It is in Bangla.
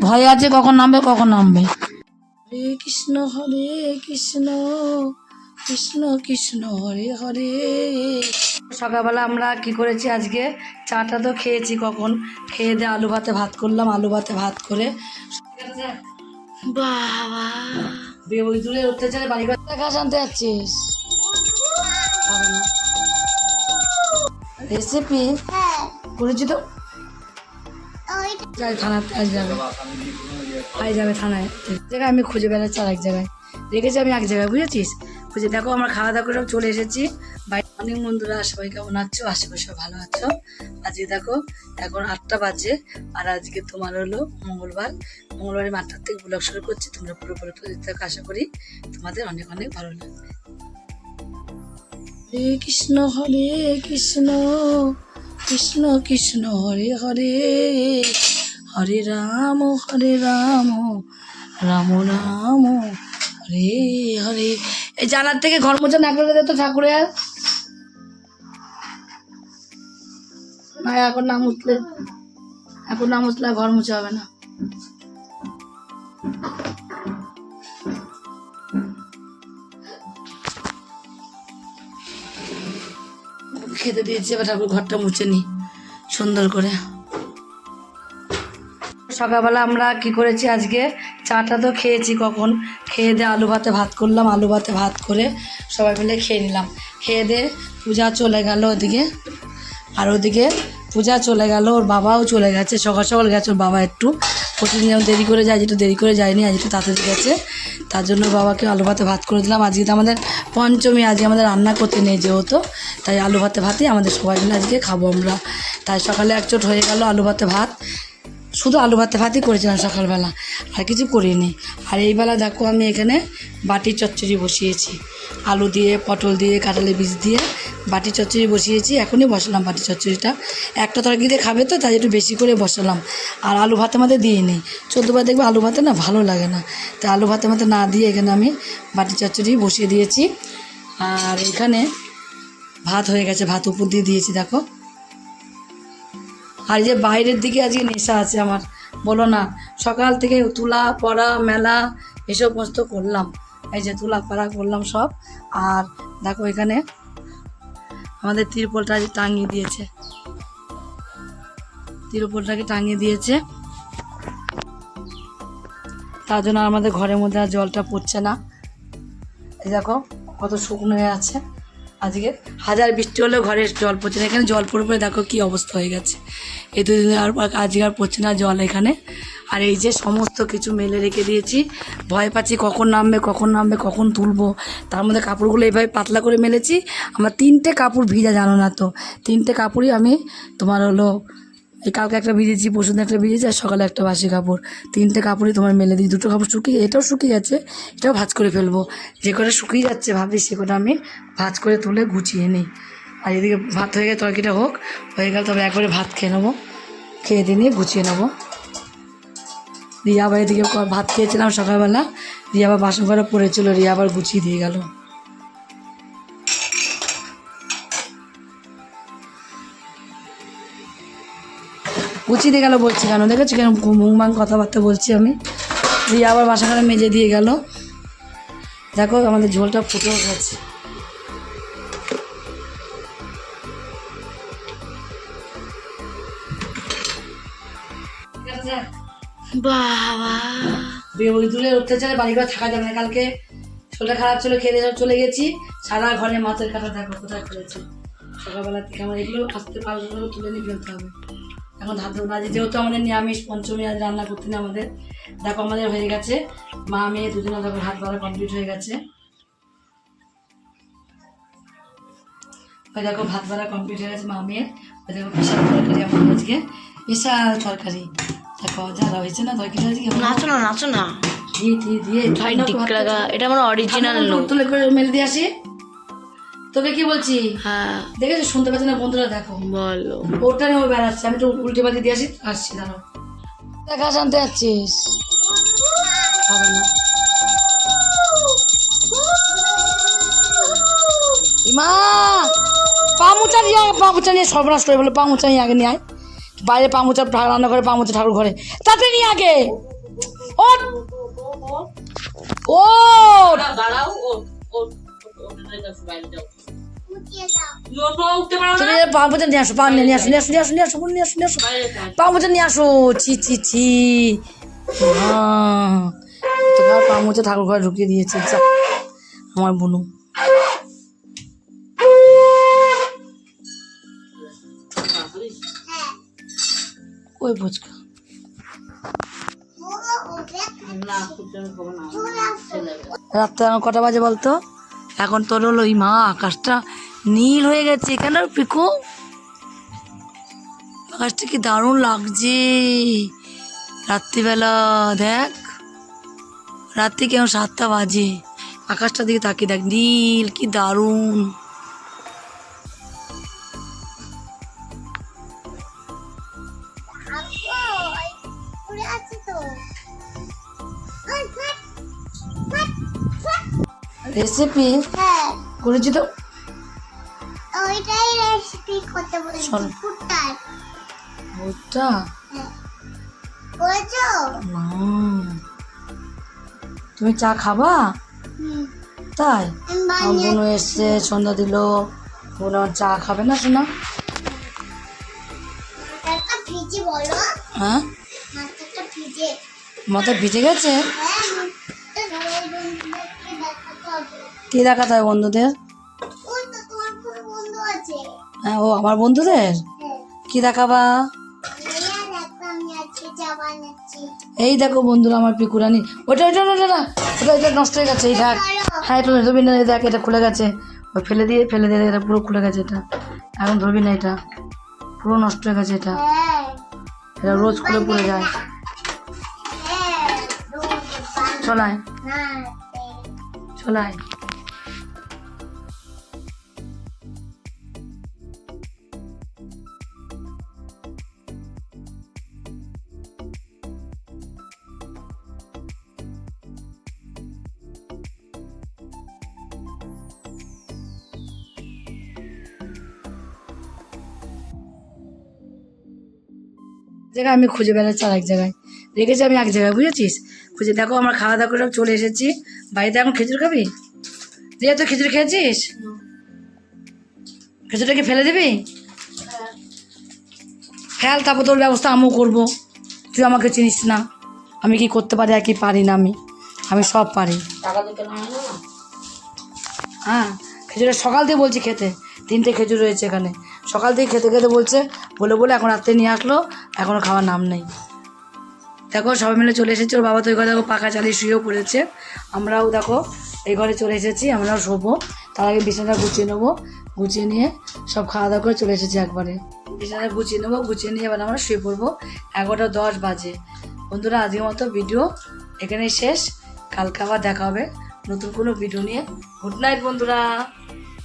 ভয় আছে কখন নামবে কখন নামবে। হরে কৃষ্ণ হরে কৃষ্ণ কৃষ্ণ কৃষ্ণ হরে হরে। সকালবেলা আমরা কি করেছি আজকে? চাটা তো খেয়েছি কখন? খেয়ে দিয়ে আলু ভাতে ভাত করলাম আলু ভাতে ভাত করে। বাবা। বে- ওই দূরে অত্যাচারে বাড়ি ঘর দেখা জানতে যাচ্ছিস? রেসিপি? করেছি তো যাই থানাতে আজ যাবে আজ যাবে থানায়। জায়গায় আমি খুঁজে বেড়াচ্ছি আর এক জায়গায়। রেখেছি আমি এক জায়গায়, বুঝেছিস? খুঁজে দেখো, আমরা খাওয়া দাওয়া করে চলে এসেছি। বাড়ি অনেক বন্ধুরা, সবাই কেমন আছো? আশেপাশে ভালো আছো? আজকে দেখো, এখন আটটা বাজে। আর আজকে তোমার হলো মঙ্গলবার। মঙ্গলবারে আটটার থেকে ব্লগ শুরু করছি। তোমরা পুরো পুরো দেখতে থাকো, আশা করি তোমাদের অনেক অনেক ভালো লাগবে। হরে কৃষ্ণ হরে কৃষ্ণ। কৃষ্ণ কৃষ্ণ হরে হরে হরে রাম হরে রাম রাম রাম, হরে হরে। এই জানার থেকে ঘর মোছা না করে তো ঠাকুরের। না, এখন নাম উঠলে এখন নাম উঠলে ঘর মোছা হবে না। খেতে দিয়েছি, এবার ঠাকুর ঘরটা মুছে নি সুন্দর করে। সকালবেলা আমরা কি করেছি আজকে? চাটা তো খেয়েছি কখন? খেয়ে দিয়ে আলু ভাতে ভাত করলাম, আলু ভাতে ভাত করে সবাই মিলে খেয়ে নিলাম। খেয়ে দিয়ে পূজা চলে গেল ওদিকে, আর ওদিকে পূজা চলে গেল, ওর বাবাও চলে গেছে, সকাল সকাল গেছে ওর বাবা একটু। প্রতিদিন যেমন দেরি করে যায় একটু দেরি করে যায়নি, আজ একটু তাড়াতাড়ি গেছে। তার জন্য বাবাকে আলু ভাতে ভাত করে দিলাম। আজকে তো আমাদের পঞ্চমী, আজকে আমাদের রান্না করতে নেই যেহেতু, তাই আলু ভাতে ভাতই আমাদের সবাই মিলে আজকে খাব আমরা। তাই সকালে একচোট হয়ে গেল আলু ভাতে ভাত। শুধু আলু ভাতে ভাতই করেছিলাম সকালবেলা, আর কিছু করিনি। আর এই বেলা দেখো আমি এখানে বাটি চচ্চড়ি বসিয়েছি। আলু দিয়ে, পটল দিয়ে কাঁঠালি বীজ দিয়ে বাটি চচ্চড়ি বসিয়েছি, এখনই বসালাম বাটি চচ্চড়িটা। একটা তরকারি দিয়ে খাবে তো, তাই একটু বেশি করে বসালাম। আর আলু ভাতে মধ্যে দিয়ে নিই চোদ্দোবার দেখবে আলু ভাতে না ভালো লাগে না। তাই আলু ভাতে মধ্যে না দিয়ে এখানে আমি বাটি চচ্চড়ি বসিয়ে দিয়েছি। আর এখানে ভাত হয়ে গেছে, ভাত উপর দিয়ে দিয়েছি, দেখো। আর যে বাইরের দিকে আজকে নেশা আছে আমার। বলো না, সকাল থেকে তুলা, পড়া, মেলা, এসব মস্ত করলাম। এই যে তুলা, পড়া করলাম সব। আর দেখো এখানে আমাদের তিরপলটা আজ টাঙিয়ে দিয়েছে। তিরপলটাকে টাঙিয়ে দিয়েছে। তার জন্য আমাদের ঘরের মধ্যে আর জলটা পড়ছে না। এই দেখো, কত শুকনো হয়ে আছে। আজকে হাজার বৃষ্টি হলেও ঘরে জল পড়ছে না। এখানে জল পড়ে পড়ে দেখো কী অবস্থা হয়ে গেছে। এই দুদিন আর আজকে আর পড়ছে না জল এখানে। আর এই যে সমস্ত কিছু মেলে রেখে দিয়েছি। ভয় পাচ্ছি কখন নামবে কখন নামবে, কখন তুলবো। তার মধ্যে কাপড়গুলো এইভাবে পাতলা করে মেলেছি। আমার তিনটে কাপড় ভিজা জানো না তো। তিনটে কাপড়ই আমি তোমার হলো কালকে একটা ভিজেছি, পরশুদিন একটা ভিজেছি আর সকালে একটা বাসি কাপড়। তিনটে কাপড়ই তোমার মেলে দিই, দুটো কাপড় শুকিয়ে, এটাও শুকিয়ে গেছে এটাও ভাজ করে ফেলব। যে কটা শুকিয়ে যাচ্ছে ভাবি সে কটা আমি ভাজ করে তুলে গুছিয়ে নিই। আর এদিকে ভাত হয়ে গেলে তরকারিটা হোক, হয়ে গেলে তবে একবারে ভাত খেয়ে নেব, খেয়ে দিয়ে নিয়ে গুছিয়ে নেব। রিয়া আবার এদিকে ভাত খেয়েছিলাম সকালবেলা, রিয়া আবার বাসন ঘরে পড়েছিল, রিয়া আবার গুছিয়ে দিয়ে গেল। গুছিয়ে দিয়ে গেল বলছি কেন? দেখেছি কেন মুংবাং কথাবার্তা বলছি আমি? রিয়া আবার বাসা ঘরে মেজে দিয়ে গেল। দেখো আমাদের ঝোলটা ফুটেও গেছে বাবা। অত্যাচারে থাকা যাবে না। কালকে শরীরটা খারাপ ছিল খেয়ে সব চলে গেছি। সারা ঘরে মাছের কাটা দেখো কোথায় ফেলেছে সকালবেলা থেকে আমার এগুলো আসতে পারলে তুলে নিয়ে ফেলতে হবে। এখন ধরবো আজ যেহেতু আমাদের নিরামিষ পঞ্চমী আজ রান্না করতে নেই আমাদের দেখো আমাদের হয়ে গেছে মা মেয়ে দুজনে দেখো হাত ধরা কমপ্লিট হয়ে গেছে। ওই দেখো ভাত ভরা কমপ্লিট হয়ে গেছে মা মেয়ের ওই দেখো বিশাল তরকারি আমাদের আজকে বিশাল তরকারি। দেখো যারা হয়েছে না তরকারি আজকে নাচো না নাচো না। দিয়ে দিয়ে দিয়ে এটা আমার অরিজিনাল তুলে করে মেরে দিয়ে আসি। তোকে কি বলছি হ্যাঁ দেখেছ শুনতে পাচ্ছি না বন্ধুরা দেখো বলো ওটা নিয়ে ও বেড়াচ্ছে আমি তো উল্টে পাতি দিয়ে আসি আসছি দাঁড়াও দেখা জানতে যাচ্ছিস হবে না মা পা মুচা নিয়ে আয়, পা নিয়ে সর্বনাশ করে বলে পা মুচা নিয়ে আগে নিয়ে আয় বাইরে পামুচা রান্না করে পামুচা ঠাকুর ঘরে তাতে নিয়ে আগে ওঠ ও তুমি পামুচা নিয়ে আসো পাম নিয়ে আসো নিয়ে আসো নিয়ে আসো নিয়ে আসো নিয়ে আসো নিয়ে আসো। পামুচা নিয়ে আসো ছি ছি ছি। তোমার পামুচা ঠাকুর ঘরে ঢুকিয়ে দিয়েছে আমার বুনু ওই ফুচকা রাত্রে কটা বাজে বলতো? এখন তোর হলো ওই মা আকাশটা। নীল হয়ে গেছে। কেন পিকু? আকাশটা কি দারুণ লাগছে। রাত্রিবেলা দেখ। রাত্রি কেমন সাতটা বাজে। আকাশটার দিকে তাকিয়ে দেখ নীল কি দারুণ। রেসিপি হ্যাঁ। করেছি তো। রেসিপি করতে বলেছি চল। ফুটার ভুট্টা করেছ না। তুমি চা খাবা? হুম। তাই? আমি আমার বানিয়ে বোনও এসছে সন্ধ্যা দিল। বোন আমার চা খাবে না শোনা মাথাটা ভিজে বলো। হ্যাঁ? মাথাটা ভিজে। মাথা ভিজে গেছে? হ্যাঁ মুখটা ধরে বন্ধুদেরকে দেখাতে হবে। কি দেখাতে হয় বন্ধুদের? ও, আমার বন্ধুদের? কি দেখাবা? এই দেখো বন্ধুরা আমার পিকুরানি। ওটা ওটা ওটা না ওটা এটা নষ্ট হয়ে গেছে, এই দেখ হ্যাঁ এটা ধরবি না দেখ, এটা খুলে গেছে। ফেলে দিয়ে ফেলে দিয়ে, এটা পুরো খুলে গেছে এটা। এখন ধরবি না এটা। পুরো নষ্ট হয়ে গেছে এটা। এটা রোজ খুলে পড়ে যায়। চলায় চলায় জায়গায় আমি খুঁজে বেড়াচ্ছি আর এক জায়গায়। রেখেছি আমি এক জায়গায় বুঝেছিস? খুঁজে দেখো আমার খাওয়া দাওয়া করে সব চলে এসেছি। বাড়িতে এখন খেজুর খাবি? রিয়া তো খেজুর খেয়েছিস? খেজুরটা কি ফেলে দিবি? ফেল তারপর তোর ব্যবস্থা আমিও করব। তুই আমাকে চিনিস না। আমি কি করতে পারি আর কি পারি না আমি? আমি সব পারি। হ্যাঁ খেজুরের সকাল দিয়ে বলছি খেতে। তিনটে খেজুর রয়েছে এখানে। সকাল থেকে খেতে খেতে বলছে বলে বলে এখন রাত্রে নিয়ে আসলো। এখনও খাওয়ার নাম নেই। দেখো, সবাই মিলে চলে এসেছি। ওর বাবা তো ওই ঘরে দেখো পাখা চালিয়ে শুয়েও পড়েছে। আমরাও দেখো এই ঘরে চলে এসেছি। আমরাও শোবো। তার আগে বিছানাটা গুছিয়ে নেব। গুছিয়ে নিয়ে সব খাওয়া দাওয়া করে চলে এসেছি একবারে। বিছানা গুছিয়ে নেব। গুছিয়ে নিয়ে এবার আমরা শুয়ে পড়ব। এগারোটা দশ বাজে। বন্ধুরা, আজকের মতো ভিডিও এখানেই শেষ। কালকে আবার দেখা হবে নতুন কোনো ভিডিও নিয়ে। গুড নাইট, বন্ধুরা।